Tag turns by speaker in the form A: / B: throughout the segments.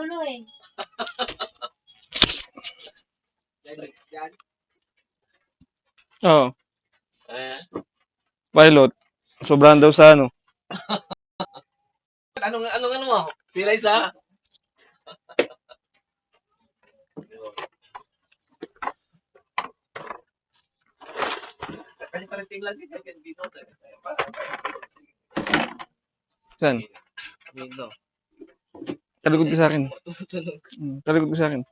A: lolo eh.
B: Yan.
C: Oo.
B: Eh,
C: Pilot. Sobrahan daw sa ano.
B: anong, anong, ano mo? Pilay sa? Kasi parang tinglan din kaya dito.
C: Saan?
B: Dito.
C: Talikod ka sa akin. Hmm, Talikod ka sa akin.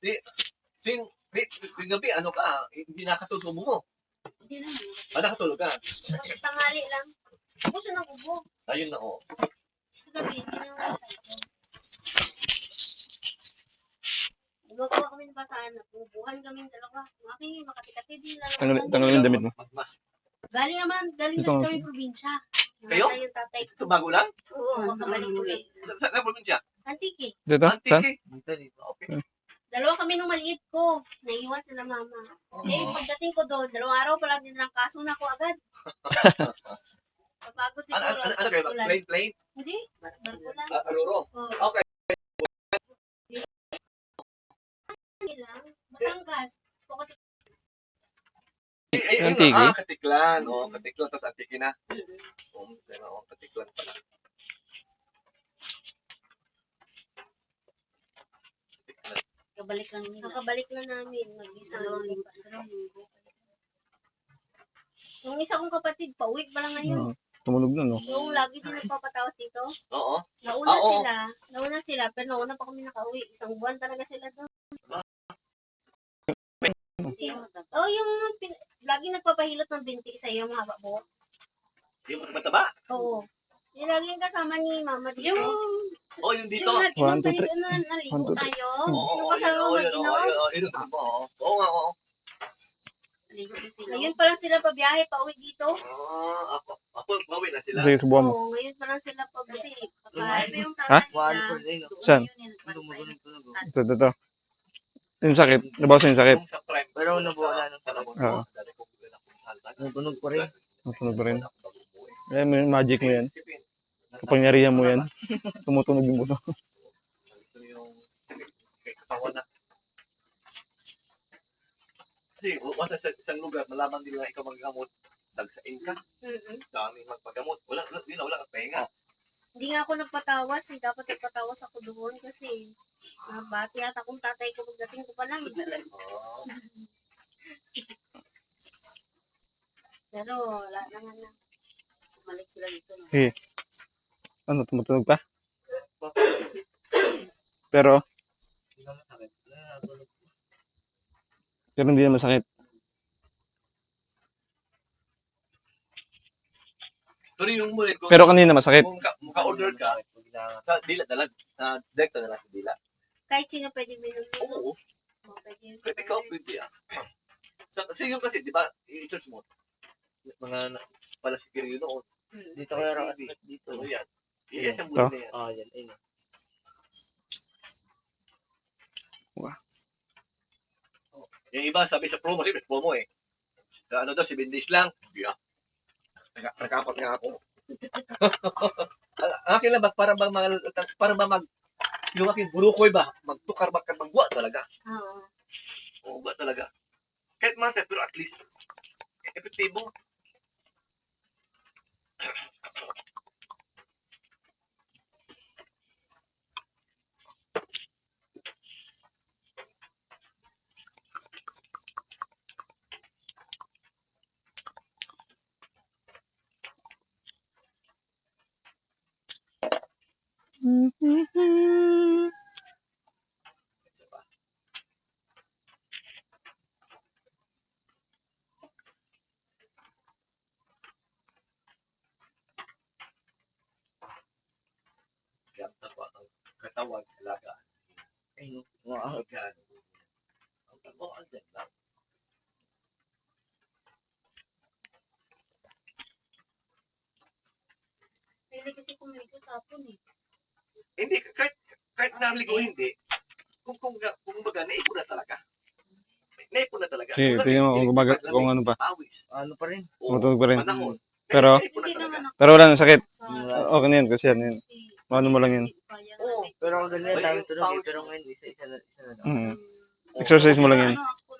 B: Di, sin, di, di gabi, ano ka, hindi nakatulog mo.
A: Hindi na.
B: Ah, nakatulog ka.
A: Tangali lang. Gusto ng ubo.
B: Ayun na, oh.
A: Sa gabi, hindi na Nagagawa kami ng basahan na bubuhan kami ng dalawa. Kasi makatikati din lang.
C: Tanggal, tanggalin yung damit mo.
A: Galing naman, galing
C: Ito,
A: na kami probinsya.
B: Kayo?
A: Namatay yung tatay ko.
B: Ito bago lang?
A: Oo, makabalik ko eh.
B: Sa, sa, sa probinsya?
A: Antiki.
C: Dito? Saan?
B: Antiki. Dito. Okay.
A: Dalawa kami nung maliit ko. Naiwan sila mama. Eh, pagdating ko doon, dalawang araw pa lang din ng kaso na ako agad. Kapagod
B: Ano,
A: siguro.
B: ano, ano, ano kayo?
A: Ulan.
B: Plain, plain?
A: Hindi, bar- barko lang.
B: Ah?
A: Oo.
B: Okay.
A: Hindi lang. Batangas. Pukot
B: Ay, ay,
C: Antiki?
B: Ah, katiklan. Oh, katiklan. Tapos antiki na. Oh, ano, katiklan pala.
A: Kabalik lang nila. Nakabalik na namin. Mag-isa lang. Yung isa kong kapatid, pauwi pa lang ngayon.
C: Hmm, Tumulog na, no?
A: Yung lagi sila papatawas dito.
B: Oo.
A: Nauna
B: Ah, oo.
A: sila. Nauna sila. Pero nauna pa kami nakauwi. Isang buwan talaga sila doon. Oh, yung pin- lagi nagpapahilot ng binti sa iyo, mga babo.
B: Yung mataba?
A: Oo. Yung lagi yung kasama ni mama dito. Yung,
B: Oh, yung dito.
A: yung nag-inom
C: One, two,
A: tayo
C: three.
A: na naligo
C: One, two, three.
A: tayo.
B: Oo, oo,
A: Yung
B: oo,
A: kasama
B: yun,
A: mo
B: oo, yun,
A: mag-inom.
B: oo, yun, oo, yun, oo. Oo nga, oo.
A: Ngayon pa lang sila pabiyahe pa uwi dito.
B: Ah, ako, ako, bawi na sila.
C: Sige, subuhan mo.
A: Oo, ngayon pa lang sila pa kasi kakain yung
C: Ha?
A: tatay nila.
C: Saan? Ito, ito, ito. Yung sakit. Nabawasan yung sakit.
D: Pero
B: sa-
D: nawala ng
B: labor
C: Oo.
B: mo, dali ko bigla na kung halta.
D: Natunog pa rin.
C: Matunog pa rin. Eh, may magic mo yan. Kapangyarihan mo yan. Tumutunog yung buto.
B: Yung. Kasi wala sa isang lugar, malaman nila na ikaw magagamot. Dagsain ka,
A: Mm-mm.
B: daming magpagamot. Wala, wala, na, wala kang pahinga.
A: Hindi nga ako nagpatawas eh. Dapat nagpatawas ako doon kasi nabati at akong tatay ko pagdating ko pa lang. eh. Pero wala naman na. Bumalik sila dito. No?
C: Sige. Ano, tumutunog pa? Pero,
B: Hindi naman sakit. Tulog.
C: pero hindi na masakit.
B: Pero yung muli, kung,
C: Pero kanina masakit.
B: kung ka, maka-order ka, sa dila na lang, sa direct na lang sa dila.
A: Kahit sino pwede minum.
B: Oo,
A: Oh, pwede.
B: pwede ka, pwede ah. Sa, kasi yung kasi, di ba, i-search mo, mga na- pala si Kirilo noon.
D: Dito kaya raw asset dito.
B: Ano yan? Yes, yung
C: Ito?
B: muli na yan.
D: Ah, yan. Ayun.
B: Yung iba, sabi sa promo, sabi promo eh. Ano daw, 7 days lang. Yeah. Nakapat nga ako. Ang akin lang ba, para ba, mag, para ba mag, yung aking bulukoy ba, magtukar ba, magbuwa talaga.
A: Oo.
B: Oo ba talaga? Kahit mante, pero at least, epektibo. Isa pa. Ganda pa ang katawan talaga.
D: Ayun. Wow.
B: Organ. Ang trabaho andyan lang.
A: Pwede kasi kumigo sa hapon eh.
B: Hindi, kahit, kahit naligo hindi, kung, kung, kung baga, naipo na talaga. naipon na talaga.
C: Sige,
B: Kasi
C: tingnan mo kung
B: paglamig,
C: kung ano pa.
B: Pawis.
D: Ano pa rin?
B: Oo,
C: Matulog pa rin.
B: panahon.
C: Pero, pero wala nang sakit.
A: sa...
C: Okay na yan kasi yan. yan. Ano mo lang yun.
B: Oo.
D: Pero ang galing,
B: Ay,
D: dami
B: yung
D: tulog eh. Pero ngayon, isa-isa na, isa na lang.
C: Mm. Exercise mo lang yan.
A: Ano, ako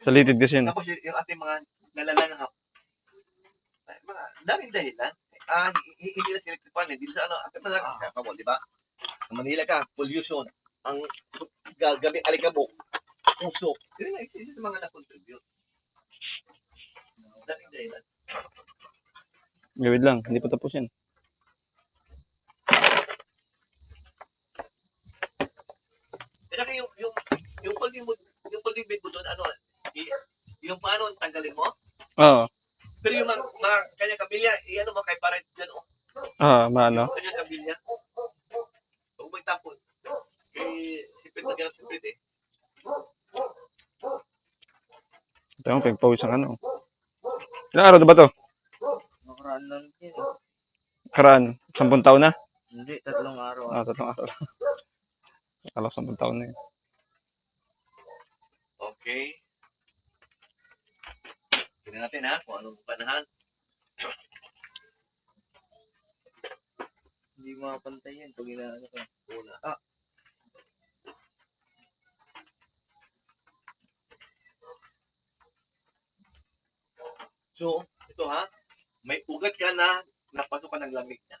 C: Sa litid kasi yan.
B: Tapos yung, yung ating mga nalalanghap. Ay, mga daming dahilan. Ah, hi- hi- hindi na selective pan, hindi na sa ano, at talaga, kaya ka mo, di ba? Sa Manila ka, pollution, ang su- ga- gabing alikabok, usok. Yun isa isa sa mga na-contribute. Daming dahilan.
C: Gawid lang. Hindi pa tapos yan.
B: Kaya yung, yung, yung paging mo, yung paging mo doon, ano, yung paano tanggalin mo,
C: Oo.
B: pero yung mga, mga kanya kabilya, i-ano mo kay parang dyan, oh,
C: Ah, maano.
B: kanya kabilya. Huwag may tapon. Kay sipit na ganap sipit eh.
C: Ito yung pagpawis ang ano. Ilang araw na ba to?
D: Nakaraan lang yun eh.
C: Karaan. Sampung taon na?
D: Hindi, tatlong araw.
C: Ah, tatlong araw. Akala ko sampung taon na yun.
B: Okay. Tingnan natin ha, kung anong panahan.
D: Hindi makapantay yan pag inaano ka.
B: Una.
D: Ah.
B: So, ito ha, may ugat ka na napasok ka ng lamig niya.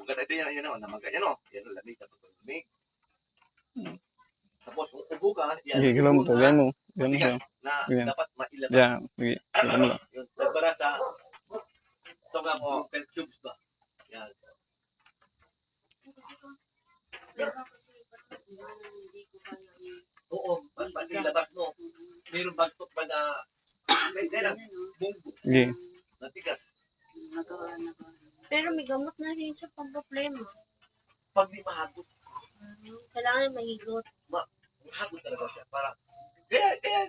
B: Ugat ito yan, yan o, namaga yan o. Yan o, lamig, ng lamig. Tapos, kung ubo ka, yan. Ubo na,
C: Ganyan mo.
B: Matigas na
C: Ganyan.
B: dapat mailabas.
C: Ganyan mo lang.
B: Yun, nagbara sa ito nga po, felt tubes ba? Yan. Oo, pag pag nilabas mo, mayroong bagtok pa na kaya lang, bunggo,
C: Sige.
B: natigas.
A: Pero may gamot na rin siya pang problema.
B: Pag di mahagot,
A: Kailangan mahigot.
B: mahagot talaga siya. Para, kaya, kaya,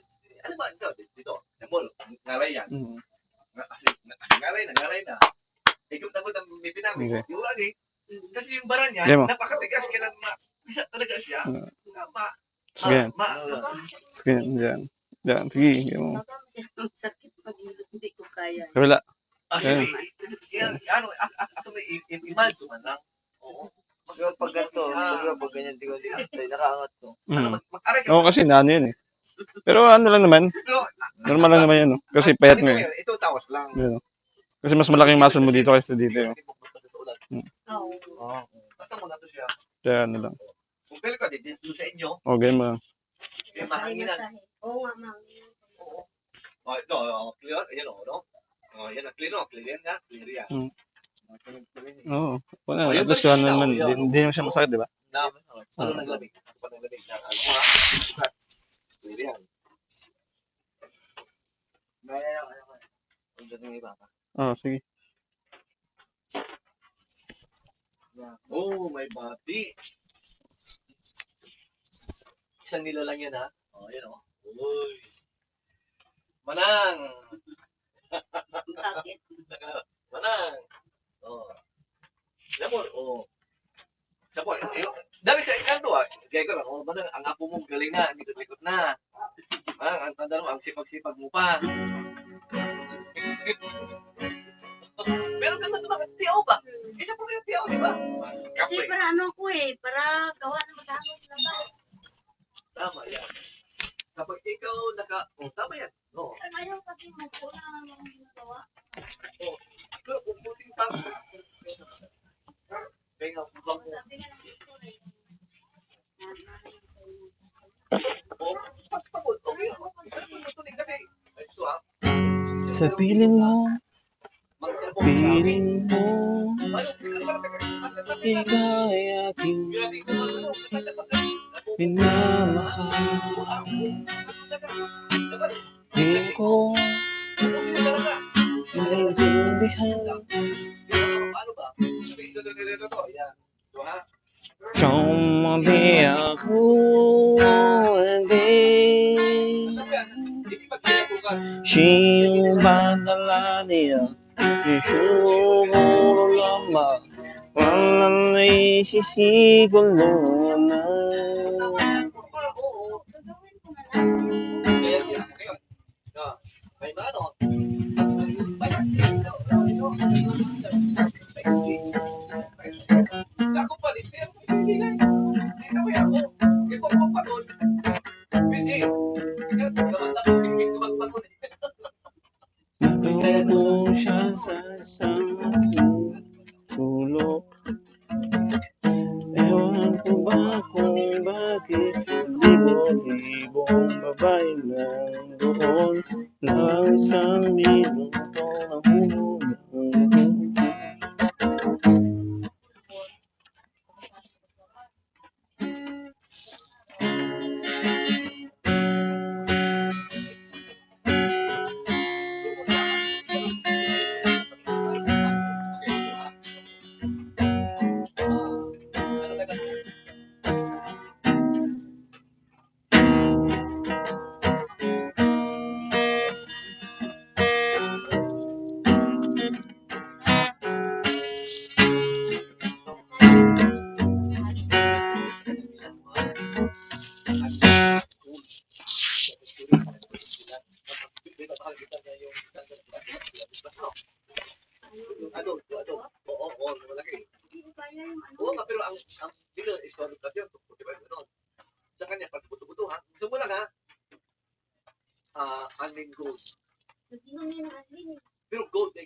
B: ano ba, ito, dito, namol, ngalay yan.
C: Mm.
B: Kasi, kasi ngalay na, ngalay na. Ikot na ko ng may pinamig.
C: Okay.
B: Yung lagi, kasi yung bara niya,
C: Demo.
B: napakatigas, kailan ma, isa talaga siya. Na, ma,
C: Sige. yan.
B: ma,
C: Sige. Yan. Yan. Sige.
A: Masyadong sakit pag hindi ko kaya.
C: Wala.
B: Ah, sige. Yan, ano, ako may i- i- imaldo man lang. Oo.
D: Pag, ganito, pag, pag ganyan, di ko siya. Nakaangat ko.
B: Ano,
C: Mm.
B: ka.
C: Oo, kasi na ano yun eh. Pero ano lang naman. Normal lang naman yun. No? Kasi payat mo eh.
B: Ito, tawas lang.
C: Yun, no? Kasi mas malaki yung muscle mo dito kaysa dito. Eh.
A: Oo.
D: Oo.
B: Basta mo na to siya.
C: Kaya ano lang.
B: Kung pwede ka, dito sa inyo,
C: O, ganyan mo lang.
B: eh, mahanginan.
A: Oo nga, mahanginan.
B: Oo. Oh, ito, oh, clear, ayan o, no? Oh, yan, ang clear, oh, clear yan, ha? Clear yan.
C: Mm. Oo. Wala.
B: Oh, yun
C: At least yun naman.
B: Oh, yun.
C: Hindi naman siya masakit, di ba?
B: Na, ano
C: Ah.
B: naglamig? Ano naglamig? Na, ano nga? Clear yan.
D: Gaya lang, ano ko. Baka.
C: Oo, sige.
B: Oh, may bati. Isang nila lang yan, ha? Oh, yan, oh. Uy. Manang! Manang! Oh. Mo, oh. Tapos, eh, dami sa ikanto ah. Kaya ko lang, oh, manang, ang apo mo galing na, dito likot na. Manang, ang tanda mo, ang sipag-sipag mo pa. Meron ka na sa mga tiyaw ba? Isa po yung tiyaw, di ba?
A: Kasi para ano ko eh, para gawa ng matapos na ba?
B: Tama yan. Kapag ikaw naka... Oh, tama yan. No.
A: Ayaw kasi mo po na ang ginagawa.
B: Pero kung puting tama. Kaya nga, kung
A: Sabi nga ng gusto eh.
B: Oh, pagpagod. Okay lang. Tuloy kasi. Ito ah.
C: Sa piling mo, piling mo,
B: Ano? Asan ba?
C: ikaw ay aking
B: Grabe
C: Siguro lamang Walang
A: naisisipan mo na
C: Kaya, kaya, kaya. Kaya, kaya, kaya. ba kung bakit libo-libong babae lang
A: doon ng isang
B: libo?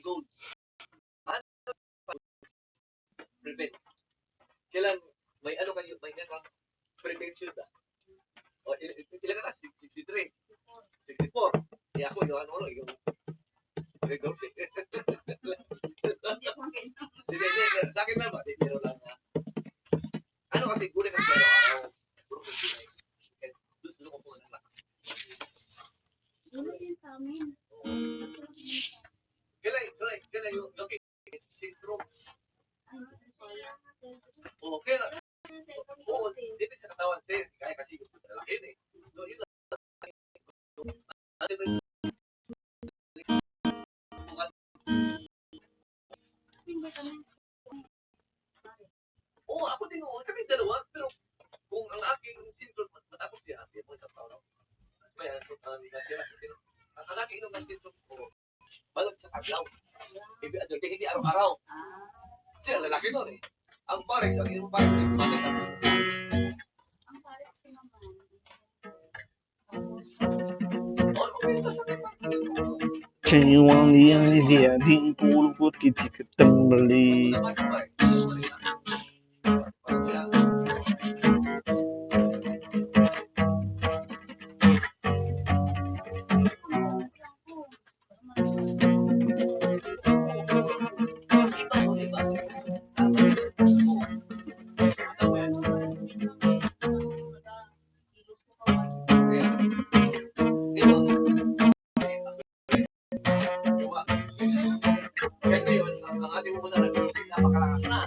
B: gold. Ano? Prevent. Kailan may ano kayo, may ano kang prevention ba? O, ilan ka na? 63. 64. Kaya ako, yung ano, yung 我 ok 了 Cewangian dia di kulit kita ketembeli nakalimutan na yung napakalakas na.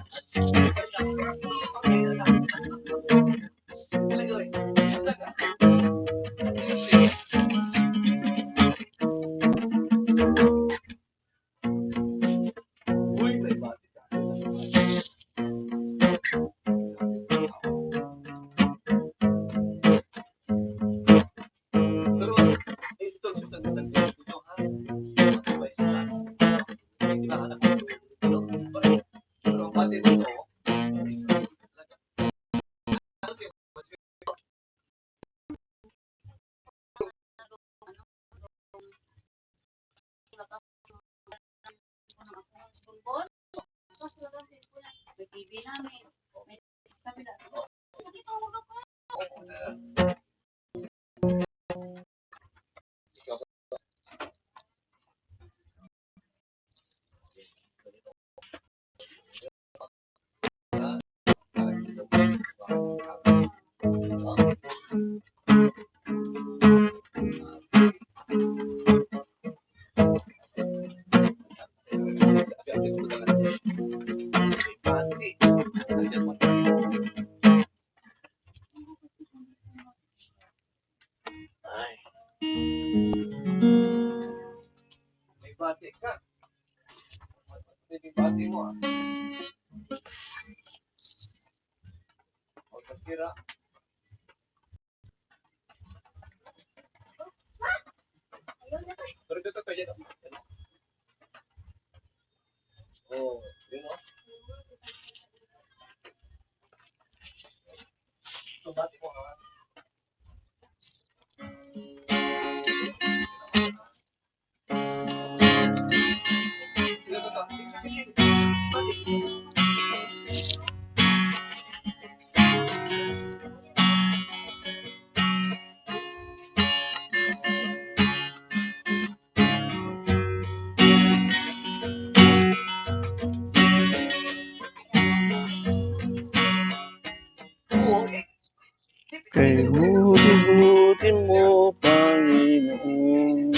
B: Kay buti-buti mo,
A: Panginoon,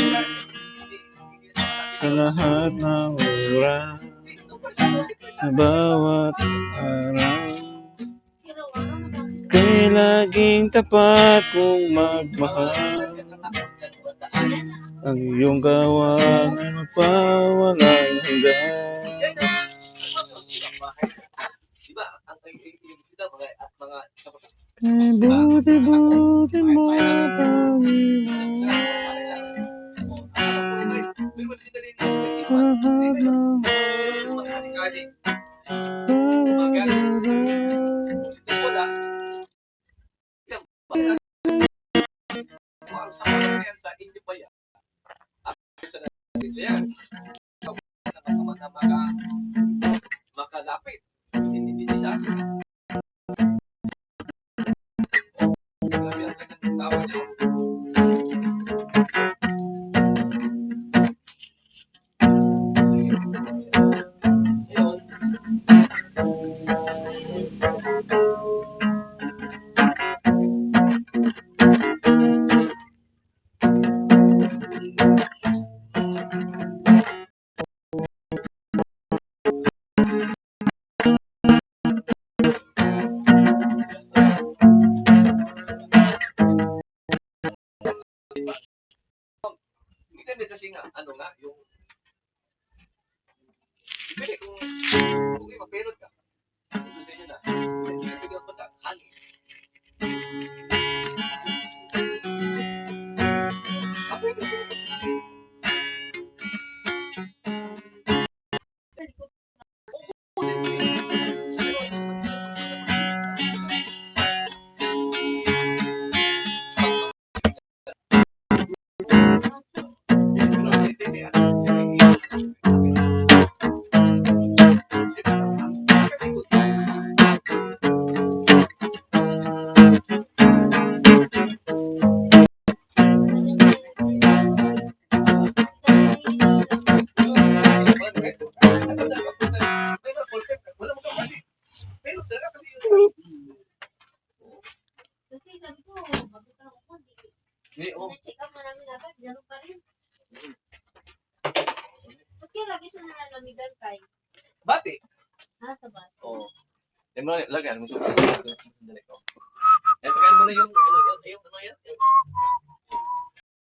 B: sa
C: lahat ng oras, sa bawat araw. Kay laging tapat kong magmahal. Buti-buti mo Panginoon.
B: Pena,